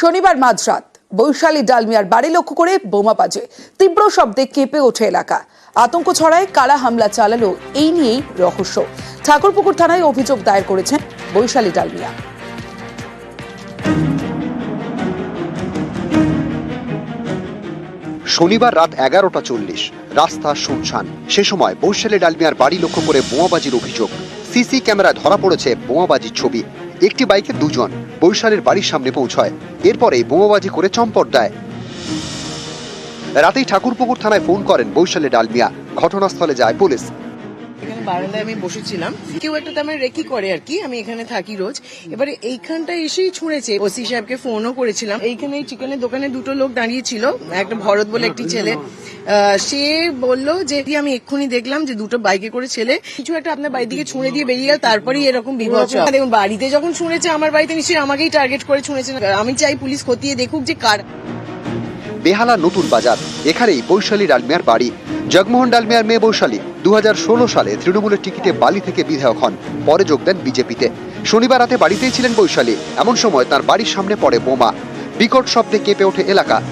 শনিবার মাঝরাত, বৈশালী ডালমিয়ার বাড়ি লক্ষ্য করে বোমা বাজে। তীব্র শব্দে কেঁপে ওঠে এলাকা। আতঙ্ক ছড়ায়, কারা হামলা চালালো, এই নিয়েই রহস্য। ঠাকুরপুকুর থানায় অভিযোগ দায়ের করেছেন বৈশালী ডালমিয়া। শনিবার রাত এগারোটা চল্লিশ, রাস্তা শুনশান। সে সময় বৈশালী ডালমিয়ার বাড়ি লক্ষ্য করে বোমাবাজির অভিযোগ। সিসি ক্যামেরায় ধরা পড়েছে বোমাবাজির ছবি। একটি বাইকে দুজন বৈশালের বাড়ির সামনে পৌঁছয়। এরপরে বোমাবাজি করে চম্পট দেয়। রাতেই ঠাকুরপুকুর থানায় ফোন করেন বৈশালী ডালমিয়া। ঘটনাস্থলে যায় পুলিশ। এখানে বারান্দায় আমি বসেছিলাম। কেউ একটা তেমন রেকি করে আর কি, আমি এখানে থাকি রোজ। এবারে এইখানটা এসেই ছুঁড়েছে। ওসি সাহেবকে ফোনও করেছিলাম। এইখানে এই চিকেনের দোকানে দুটো লোক দাঁড়িয়ে ছিল, একটা ভরত বলে একটি ছেলে। সে বলল যে "দি, আমি এক্ষুনি দেখলাম যে দুটো বাইকে করে ছেলে কিছু একটা আপনার বাড়ি দিকে ছুঁড়ে দিয়ে বেরিয়ে গেল তারপরেই এরকম বিভৎস দেখুন বাড়িতে যখন ছুঁড়েছে আমার বাড়িতে নিশ্চয়ই আমাকেই টার্গেট করে ছুঁড়েছে। আমি চাই পুলিশ খতিয়ে দেখুক যে কার বেহালা নতুন বাজার এখানেই বৈশালী ডালমিয়ার বাড়ি। জগমোহন ডালমিয়ার মেয়ে বৈশালী দু হাজার ষোলো সালে তৃণমূলের টিকিটে বালি থেকে বিধায়ক হন পরে যোগ দেন বিজেপিতে। শনিবার রাতে বাড়িতেই ছিলেন বৈশালী এমন সময় তার বাড়ির সামনে পড়ে বোমা। বিকট শব্দে কেঁপে ওঠে এলাকা।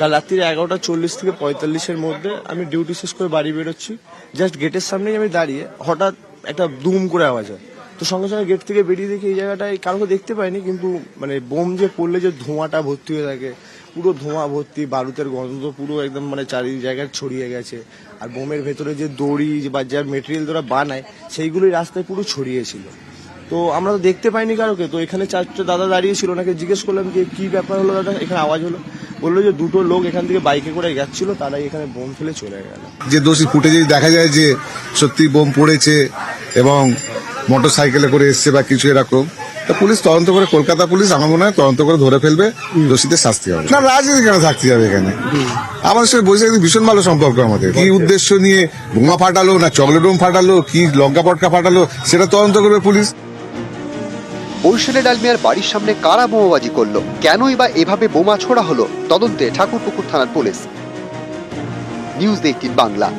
কাল রাত্রির এগারোটা চল্লিশ থেকে পঁয়তাল্লিশের মধ্যে আমি ডিউটি শেষ করে বাড়ি বেরোচ্ছি। জাস্ট গেটের সামনেই আমি দাঁড়িয়ে হঠাৎ একটা দুম করে আওয়াজ হয়। তো সঙ্গে সঙ্গে গেট থেকে বেরিয়ে দেখি এই জায়গাটায় কারোকে দেখতে পাইনি, কিন্তু মানে বোম যে পড়লে যে ধোঁয়াটা ভর্তি হয়ে থাকে, পুরো ধোঁয়া ভর্তি, বারুদের গন্ধ পুরো একদম মানে চারি জায়গায় ছড়িয়ে গেছে। আর বোমের ভেতরে যে দড়ি বা যার মেটেরিয়াল ওরা বানায় সেইগুলি রাস্তায় পুরো ছড়িয়েছিল তো আমরা তো দেখতে পাইনি কারোকে। তো এখানে চারটে দাদা দাঁড়িয়ে ছিল, ওনাকে জিজ্ঞেস করলাম যে, কি ব্যাপার হলো দাদা? এখানে আওয়াজ হলো। বলল যে দুটো লোক এখান থেকে বাইকে করে যাচ্ছিল তারাই এখানে বোম ফেলে চলে গেল। যে দোষী ফুটেজে দেখা যায় যে সত্যি বোম পড়েছে এবং মোটর সাইকেলে করে এসছে বা কিছু এরকম তা পুলিশ তদন্ত করে কলকাতা পুলিশ আমার মনে হয় তদন্ত করে ধরে ফেলবে দোষীদের শাস্তি হবে। না রাজনীতি কেন থাকতে যাবে এখানে? আমাদের সঙ্গে বৈশাখী ভীষণ ভালো সম্পর্ক আমাদের। কি উদ্দেশ্য নিয়ে বোমা ফাটালো না চকলেট বোম ফাটালো কি লঙ্কা পটকা ফাটালো সেটা তদন্ত করবে পুলিশ। বৈশালী ডালমিয়ার বাড়ির সামনে কারা বোমাবাজি করল? কেনই বা এভাবে বোমা ছোড়া হলো? তদন্তে ঠাকুরপুকুর থানার পুলিশ। News eighteen Bangla.